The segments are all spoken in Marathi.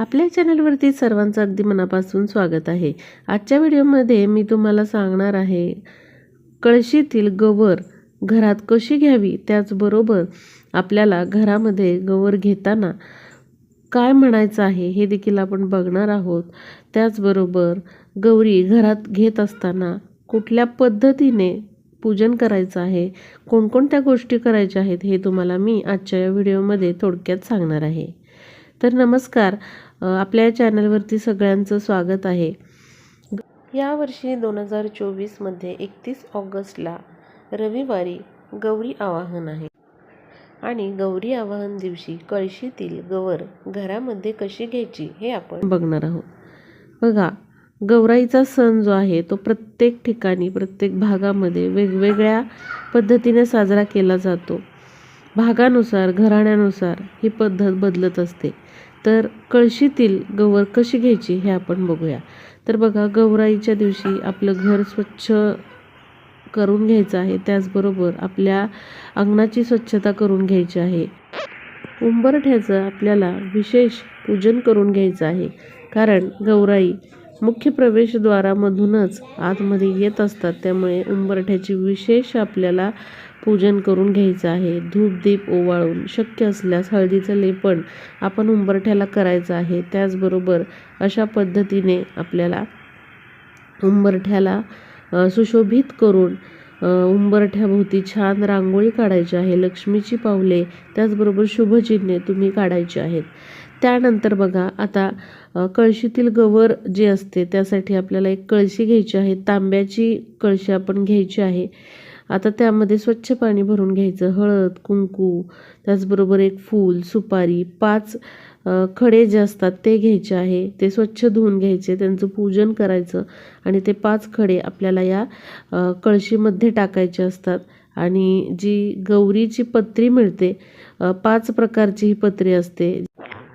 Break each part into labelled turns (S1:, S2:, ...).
S1: आपल्या चॅनलवरती सर्वांचं अगदी मनापासून स्वागत आहे. आजच्या व्हिडिओमध्ये मी तुम्हाला सांगणार आहे कळशीतील गवर घरात कशी घ्यावी? त्याचबरोबर आपल्याला घरामध्ये गवर घेताना काय म्हणायचं आहे हे देखील आपण बघणार आहोत. त्याचबरोबर गौरी घरात घेत असताना कुठल्या पद्धतीने पूजन करायचं आहे कोणकोणत्या गोष्टी करायच्या आहेत हे तुम्हाला मी आजच्या या व्हिडिओमध्ये थोडक्यात सांगणार आहे. तर नमस्कार आपल्या चॅनलवरती सगळ्यांचं स्वागत आहे. यावर्षी दोन हजार चोवीसमध्ये एकतीस ऑगस्टला रविवारी गौरी आवाहन आहे. आणि गौरी आवाहन दिवशी कळशीतील गवर घरामध्ये कशी घ्यायची हे आपण बघणार आहोत. बघा गौराईचा सण जो आहे तो प्रत्येक ठिकाणी प्रत्येक भागामध्ये वेगवेगळ्या पद्धतीने साजरा केला जातो. भागानुसार घराण्यानुसार ही पद्धत बदलत असते. तर कळशीतील गवर कशी घ्यायची हे आपण बघूया. तर बघा गौराईच्या दिवशी आपलं घर स्वच्छ करून घ्यायचं आहे. त्याचबरोबर आपल्या अंगणाची स्वच्छता करून घ्यायची आहे. उंबरठ्याचं आपल्याला विशेष पूजन करून घ्यायचं आहे. कारण गौराई मुख्य प्रवेशद्वारामधूनच आतमध्ये येत असतात. त्यामुळे उंबरठ्याची विशेष आपल्याला पूजन करून घ्यायचं आहे. धूप दीप ओवाळून शक्य असल्यास हळदीचं लेपन आपण उंबरठ्याला करायचं आहे. त्याचबरोबर अशा पद्धतीने आपल्याला उंबरठ्याला सुशोभित करून उंबरठ्याभोवती छान रांगोळी काढायची आहे. लक्ष्मीची पावले त्याचबरोबर शुभचिन्हे तुम्ही काढायची आहेत. त्यानंतर बघा आता कळशीतील गवर जे असते त्यासाठी आपल्याला एक कळशी घ्यायची आहे. तांब्याची कळशी आपण घ्यायची आहे. आता त्यामध्ये स्वच्छ पाणी भरून घ्यायचं. हळद कुंकू त्याचबरोबर एक फूल सुपारी पाच खडे जे असतात ते घ्यायचे आहे. ते स्वच्छ धुवून घ्यायचे त्यांचं पूजन करायचं आणि ते पाच खडे आपल्याला या कळशीमध्ये टाकायचे असतात. आणि जी गौरीची पत्री मिळते पाच प्रकारची ही पत्री असते.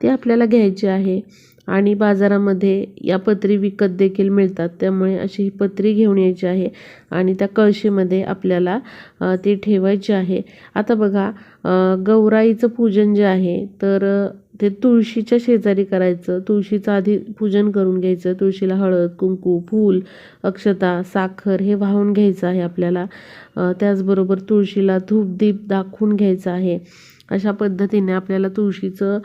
S1: ती आपल्याला घ्यायची आहे. आणि बाजारामध्ये या पत्री विकत देखील मिळतात. त्यामुळे अशी ही पत्री घेऊन यायची आहे आणि त्या कळशीमध्ये आपल्याला ती ठेवायची आहे. आता बघा गौराईचं पूजन जे आहे तर ते तुळशीच्या शेजारी करायचं. तुळशीचं आधी पूजन करून घ्यायचं. तुळशीला हळद कुंकू फूल अक्षता साखर हे वाहून घ्यायचं आहे आपल्याला. त्याचबरोबर तुळशीला धूप दीप दाखवून घ्यायचं आहे. अशा पद्धतीने आपल्याला तुळशीचं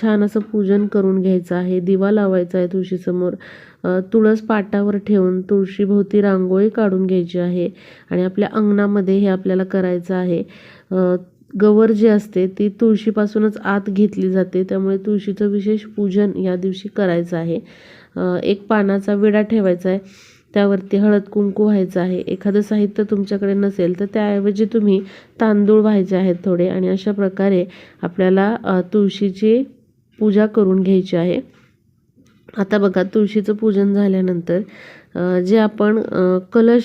S1: छान असं पूजन करून घ्यायचं आहे. दिवा लावायचा आहे तुळशीसमोर. तुळस पाटावर ठेवून तुळशीभोवती रांगोळी काढून घ्यायची आहे आणि आपल्या अंगणामध्ये हे आपल्याला करायचं आहे. गवर जी असते ती तुळशीपासूनच आत घेतली जाते. त्यामुळे तुळशीचं विशेष पूजन या दिवशी करायचं आहे. एक पानाचा विडा ठेवायचा आहे. त्यावरती हळद कुंकू व्हायचं आहे. एखादं साहित्य तुमच्याकडे नसेल तर त्याऐवजी तुम्ही तांदूळ व्हायचे आहेत थोडे आणि अशा प्रकारे आपल्याला तुळशीची पूजा करून घ्यायची आहे. आता बघा तुळशीचं पूजन झाल्यानंतर जे आपण कलश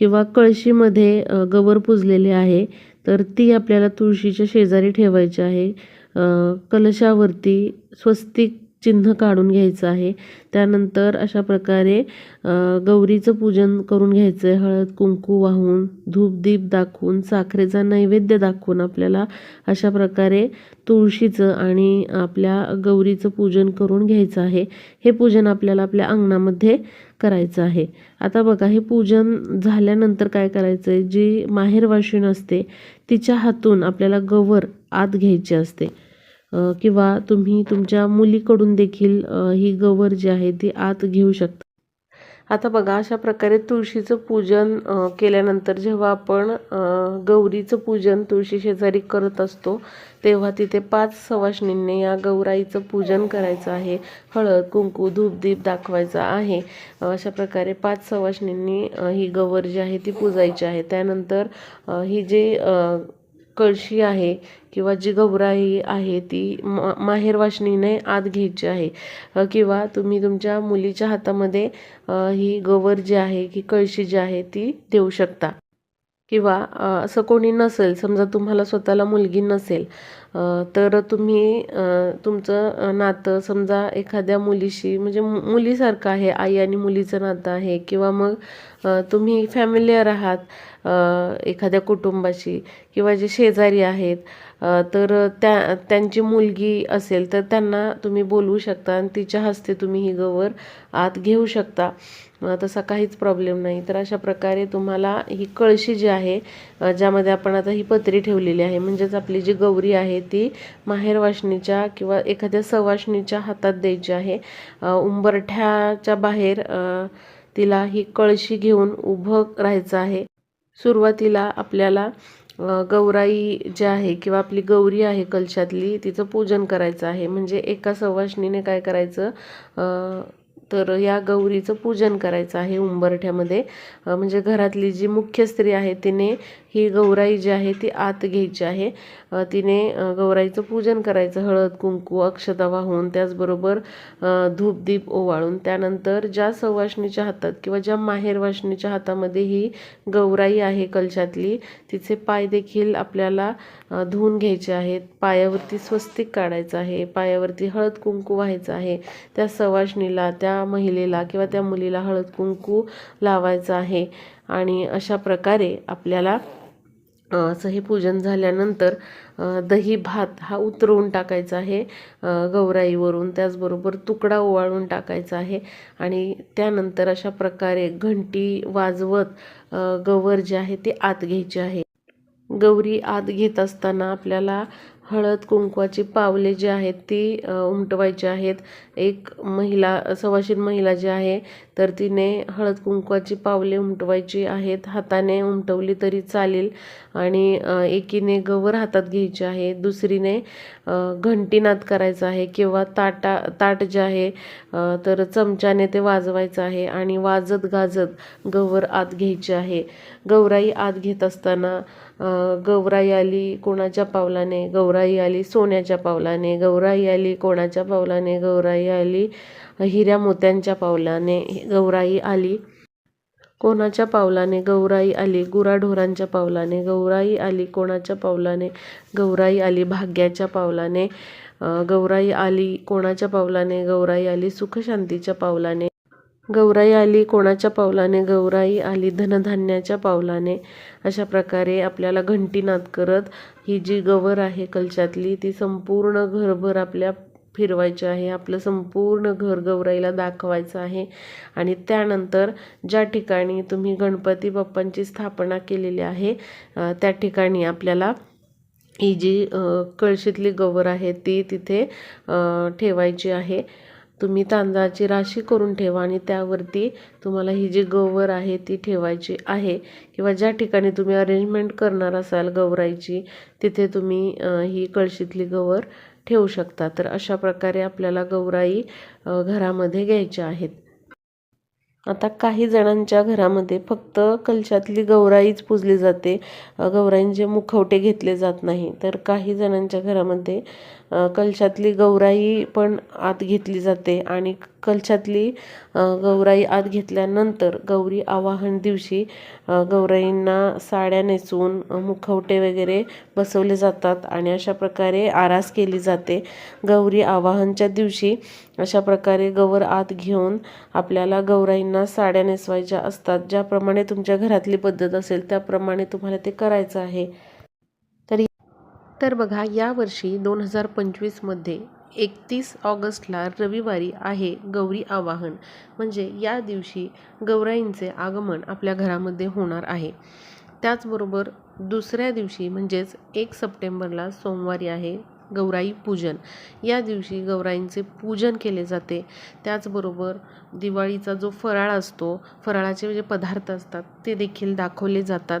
S1: किंवा कळशीमध्ये गवर पुजलेली आहे तर ती आपल्याला तुळशीच्या शेजारी ठेवायची आहे. कलशावरती स्वस्तिक चिन्ह काढून घ्यायचं आहे. त्यानंतर अशा प्रकारे गौरीचं पूजन करून घ्यायचं आहे हळद कुंकू वाहून धूपदीप दाखवून साखरेचा नैवेद्य दाखवून आपल्याला अशा प्रकारे तुळशीचं आणि आपल्या गौरीचं पूजन करून घ्यायचं आहे. हे पूजन आपल्याला आपल्या अंगणामध्ये करायचं आहे. आता बघा हे पूजन झाल्यानंतर काय करायचं आहे जी माहेरवाशीण असते तिच्या हातून आपल्याला गवर आत घ्यायची असते. किंवा तुम्ही तुमच्या मुलीकडून देखील ही गवर जी आहे ती आत घेऊ शकता. आता बघा अशा प्रकारे तुळशीचं पूजन केल्यानंतर जेव्हा आपण गौरीचं पूजन तुळशी शेजारी करत असतो तेव्हा तिथे पाच सवाष्णींनी या गौराईचं पूजन करायचं आहे. हळद कुंकू धूप दीप दाखवायचा आहे. अशा प्रकारे पाच सवाष्णींनी ही गवर जी आहे ती पूजायची आहे. त्यानंतर ही जी कळशी आहे किंवा जी गौराई आहे ती मा माहेरवाशिणीने आत घ्यायची आहे. किंवा तुम्ही तुमच्या मुलीच्या हातामध्ये ही गवर जी आहे की कळशी जी आहे ती देऊ शकता. किंवा असं कोणी नसेल समजा तुम्हाला स्वतःला मुलगी नसेल तर तुम्ही तुमचं नातं समजा एखाद्या मुलीशी म्हणजे मु- मुलीसारखं आहे आई आणि मुलीचं नातं आहे किंवा मग तुम्ही फॅमिलीयर आहात एखाद्या कुटुंबाशी किंवा जे शेजारी आहेत तर त्या त्यांची मुलगी असेल तर त्यांना तुम्ही बोलवू शकता आणि तिच्या हस्ते तुम्ही ही गवर आत घेऊ शकता. तसा काहीच प्रॉब्लेम नाही. तर अशा प्रकारे तुम्हाला ही कळशी जी आहे ज्यामध्ये आपण आता ही पत्री ठेवलेली आहे म्हणजेच आपली जी गौरी आहे ती माहेरवाषणीच्या किंवा एखाद्या सवाशणीच्या हातात द्यायची आहे. उंबरठ्याच्या बाहेर तिला ही कळशी घेऊन उभं राहायचं आहे. सुरुवातीला आपल्याला गौराई जी आहे किंवा आपली गौरी आहे कलशातली तिचं पूजन करायचं आहे. म्हणजे एका सवाष्णीने काय करायचं तर या गौरीचं पूजन करायचं आहे उंबरठ्यामध्ये. म्हणजे घरातली जी मुख्य स्त्री आहे तिने ही गौराई जी आहे ती आत घ्यायची आहे. तिने गौराईचं पूजन करायचं हळद कुंकू अक्षता वाहून त्याचबरोबर धूपदीप ओवाळून त्यानंतर ज्या सवाष्णीच्या हातात किंवा ज्या माहेर वाशणीच्या हातामध्ये ही गौराई आहे कलशातली तिचे पाय देखील आपल्याला धुवून घ्यायचे आहेत. पायावरती स्वस्तिक काढायचं आहे. पायावरती हळद कुंकू व्हायचं आहे. त्या सवाष्णीला त्या महिलेला किंवा त्या मुलीला हळद कुंकू लावायचं आहे. आणि अशा प्रकारे आपल्याला असं हे पूजन झाल्यानंतर दही भात हा उतरवून टाकायचा आहे गौराईवरून. त्याचबरोबर तुकडा ओवाळून टाकायचा आहे आणि त्यानंतर अशा प्रकारे घंटी वाजवत गवर जे आहे ते आत घ्यायचे आहे. गौरी आत घेत असताना आपल्याला हळद कुंकवाची पावले जी आहेत ती उमटवायची आहेत. एक महिला सवाशीण महिला जी आहे तर तिने हळद कुंकवाची पावले उमटवायची आहेत. हाताने उमटवली तरी चालेल. आणि एकीने गवर हातात घ्यायची आहे. दुसरीने घंटीनाद करायचा आहे किंवा ताटा ताट जे आहे तर चमच्याने ते वाजवायचं आहे आणि वाजत गाजत गवर आत घ्यायची आहे. गौराई आत घेत असताना गौराई आली कोणाच्या पावलाने गौराई आली सोन्याच्या पावलाने गौराई आली कोणाच्या पावलाने गौराई आली हिऱ्या मोत्यांच्या पावलाने गौराई आली कोणाच्या पावलाने गौराई आली गुराढोरांच्या पावलाने गौराई आली कोणाच्या पावलाने गौराई आली भाग्याच्या पावलाने गौराई आली कोणाच्या पावलाने गौराई आली सुखशांतीच्या पावलाने गौराई आली कोणाच्या पावलाने? गौराई आली धनधान्याच्या पावलाने. अशा प्रकारे आपल्याला घंटीनाद करत ही जी गवर आहे कलशातली ती संपूर्ण घरभर आपल्या फिरवायची आहे. आपलं संपूर्ण घर गौराईला दाखवायचं आहे. आणि त्यानंतर ज्या ठिकाणी तुम्ही गणपती बाप्पांची स्थापना केलेली आहे त्या ठिकाणी आपल्याला ही जी कळशीतली गवर आहे ती तिथे ठेवायची आहे. तुम्ही तांदळाची राशी करून ठेवा आणि त्यावरती तुम्हाला ही जी गवर आहे ती ठेवायची आहे. किंवा ज्या ठिकाणी तुम्ही अरेंजमेंट करणार असाल गौराईची तिथे तुम्ही ही कळशीतली गवर ठेवू शकता. तर अशा प्रकारे आपल्याला गौराई घरामध्ये घ्यायच्या आहेत. आता काही जणांच्या घरामध्ये फक्त कलशातली गौराईच पूजली जाते. गौराईंचे मुखवटे घेतले जात नाही. तर काही जणांच्या घरामध्ये कलशातली गौराई पण आत घेतली जाते आणि कलशातली गौराई आत घेतल्यानंतर गौरी आवाहन दिवशी गौराईंना साड्या नेसून मुखवटे वगैरे बसवले जातात आणि अशा प्रकारे आरास केली जाते. गौरी आवाहनच्या दिवशी अशा प्रकारे गवर आत घेऊन आपल्याला गौराईंना साड्या नेसवायच्या असतात. ज्याप्रमाणे तुमच्या घरातली पद्धत असेल त्याप्रमाणे तुम्हाला ते करायचं आहे. तर बघा यावर्षी दोन हजार पंचवीसमध्ये एकतीस ऑगस्टला रविवारी आहे गौरी आवाहन. म्हणजे या दिवशी गौराईंचे आगमन आपल्या घरामध्ये होणार आहे. त्याचबरोबर दुसऱ्या दिवशी म्हणजेच एक सप्टेंबरला सोमवारी आहे गौराई पूजन. या दिवशी गौराईंचे पूजन केले जाते. त्याचबरोबर दिवाळीचा जो फराळ असतो फराळाचे जे पदार्थ असतात ते देखील दाखवले जातात.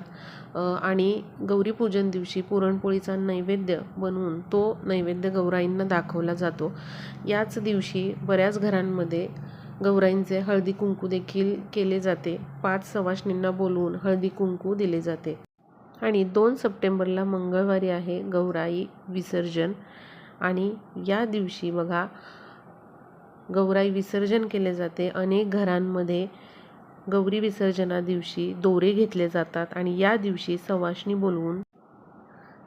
S1: आणि गौरीपूजन दिवशी पुरणपोळीचा नैवेद्य बनवून तो नैवेद्य गौराईंना दाखवला जातो. याच दिवशी बऱ्याच घरांमध्ये गौराईंचे हळदी कुंकू देखील केले जाते. पाच सवाष्णींना बोलवून हळदी कुंकू दिले जाते. आणि दोन सप्टेंबरला मंगळवारी आहे गौराई विसर्जन. आणि या दिवशी बघा गौराई विसर्जन केले जाते. अनेक घरांमध्ये गौरी विसर्जना दिवशी दोरे घेतले जातात आणि या दिवशी सवाष्णी बोलवून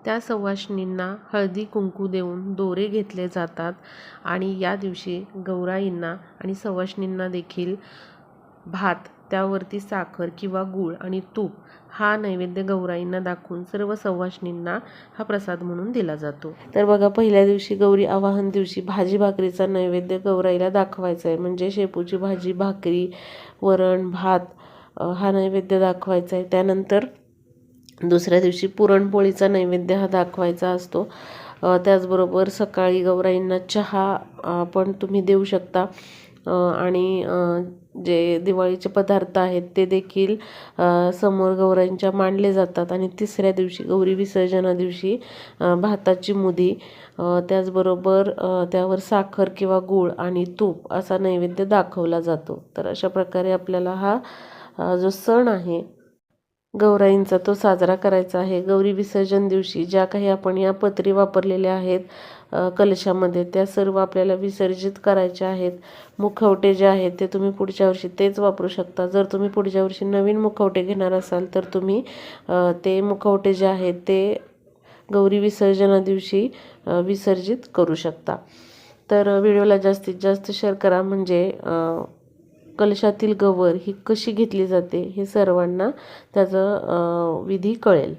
S1: त्या सवाष्णींना हळदी कुंकू देऊन दोरे घेतले जातात. आणि या दिवशी गौराईंना आणि सवाष्णींना देखील भात त्यावरती साखर किंवा गूळ आणि तूप हा नैवेद्य गौराईंना दाखवून सर्व सवाष्णींना हा प्रसाद म्हणून दिला जातो. तर बघा पहिल्या दिवशी गौरी आवाहन दिवशी भाजी भाकरीचा नैवेद्य गौराईला दाखवायचा आहे. म्हणजे शेपूची भाजी भाकरी वरण भात हा नैवेद्य दाखवायचा आहे. त्यानंतर दुसऱ्या दिवशी पुरणपोळीचा नैवेद्य हा दाखवायचा असतो. त्याचबरोबर सकाळी गौराईंना चहा पण तुम्ही देऊ शकता. आणि जे दिवाळीचे पदार्थ आहेत ते देखील समोर गौरांच्या मांडले जातात. आणि तिसऱ्या दिवशी गौरी विसर्जना दिवशी भाताची मुदी त्याचबरोबर त्यावर साखर किंवा गूळ आणि तूप असा नैवेद्य दाखवला जातो. तर अशा प्रकारे आपल्याला हा जो सण आहे गौराईंचा तो साजरा करायचा आहे. गौरी विसर्जन दिवशी ज्या काही आपण या पत्री वापरलेल्या आहेत कलशामध्ये त्या सर्व आपल्याला विसर्जित करायच्या आहेत. मुखवटे जे आहेत ते तुम्ही पुढच्या वर्षी तेच वापरू शकता. जर तुम्ही पुढच्या वर्षी नवीन मुखवटे घेणार असाल तर तुम्ही ते मुखवटे जे आहेत ते गौरी विसर्जना दिवशी विसर्जित करू शकता. तर व्हिडिओला जास्तीत जास्त शेअर करा. म्हणजे कलशातील गवर ही कशी घेतली जाते हे सर्वांना त्याचं विधी कळेल.